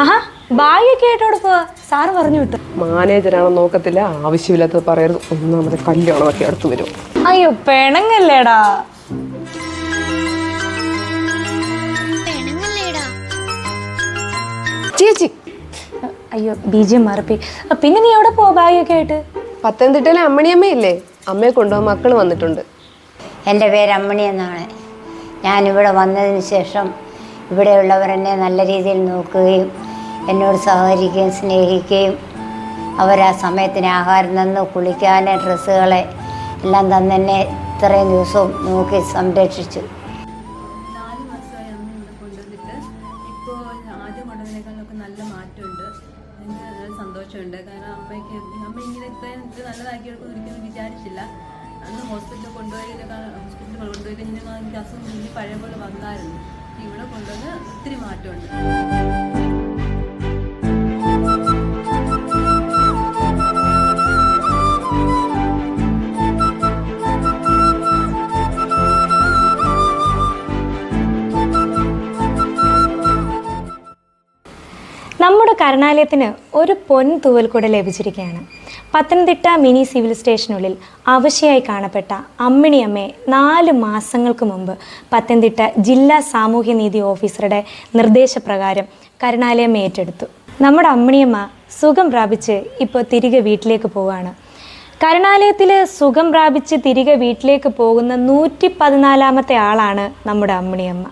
ആഹാ ബാഗൊക്കെ ആയിട്ടോടെ പോവാ. സാറ് പറഞ്ഞു വിട്ടു. മാനേജരാണോ നോക്കത്തില്ല ആവശ്യമില്ലാത്തത് പറയരുത്. ഒന്നാമത് കല്യാണമൊക്കെ അടുത്ത് വരും. അയ്യോ പെണങ്ങല്ലേടാ. ചേച്ചി. അയ്യോ ബീജിയം മറപ്പി പിന്നെ നീ എവിടെ പോവാ ബാഗൊക്കെ ആയിട്ട്? പത്തനംതിട്ടയിലെ അമ്മണിയമ്മയില്ലേ അമ്മയെ കൊണ്ടുപോകാൻ മക്കൾ വന്നിട്ടുണ്ട്. എന്റെ പേര് അമ്മണി എന്നാണ്. ഞാനിവിടെ വന്നതിന് ശേഷം ഇവിടെയുള്ളവർ എന്നെ നല്ല രീതിയിൽ നോക്കുകയും എന്നോട് സഹകരിക്കുകയും സ്നേഹിക്കുകയും അവർ ആ സമയത്തിന് ആഹാരം നിന്ന് കുളിക്കാൻ ഡ്രസ്സുകളെ എല്ലാം തന്നെ ഇത്രയും ദിവസവും നോക്കി സംരക്ഷിച്ചു. കൊണ്ടുപോയി ഇനി പഴയ പോലെ വന്നായിരുന്നു. ഇവിടെ കൊണ്ടുവന്ന് ഒത്തിരി മാറ്റമുണ്ട്. നമ്മുടെ കരുണാലയത്തിന് ഒരു പൊൻ തൂവൽ കൂടെ ലഭിച്ചിരിക്കുകയാണ്. പത്തനംതിട്ട മിനി സിവിൽ സ്റ്റേഷനുള്ളിൽ അവശയായി കാണപ്പെട്ട അമ്മിണിയമ്മയെ നാല് മാസങ്ങൾക്ക് മുമ്പ് പത്തനംതിട്ട ജില്ലാ സാമൂഹ്യനീതി ഓഫീസറുടെ നിർദ്ദേശപ്രകാരം കരുണാലയം ഏറ്റെടുത്തു. നമ്മുടെ അമ്മിണിയമ്മ സുഖം പ്രാപിച്ച് ഇപ്പോൾ തിരികെ വീട്ടിലേക്ക് പോവുകയാണ്. കരുണാലയത്തിൽ സുഖം പ്രാപിച്ച് തിരികെ വീട്ടിലേക്ക് പോകുന്ന നൂറ്റി പതിനാലാമത്തെ ആളാണ് നമ്മുടെ അമ്മിണിയമ്മ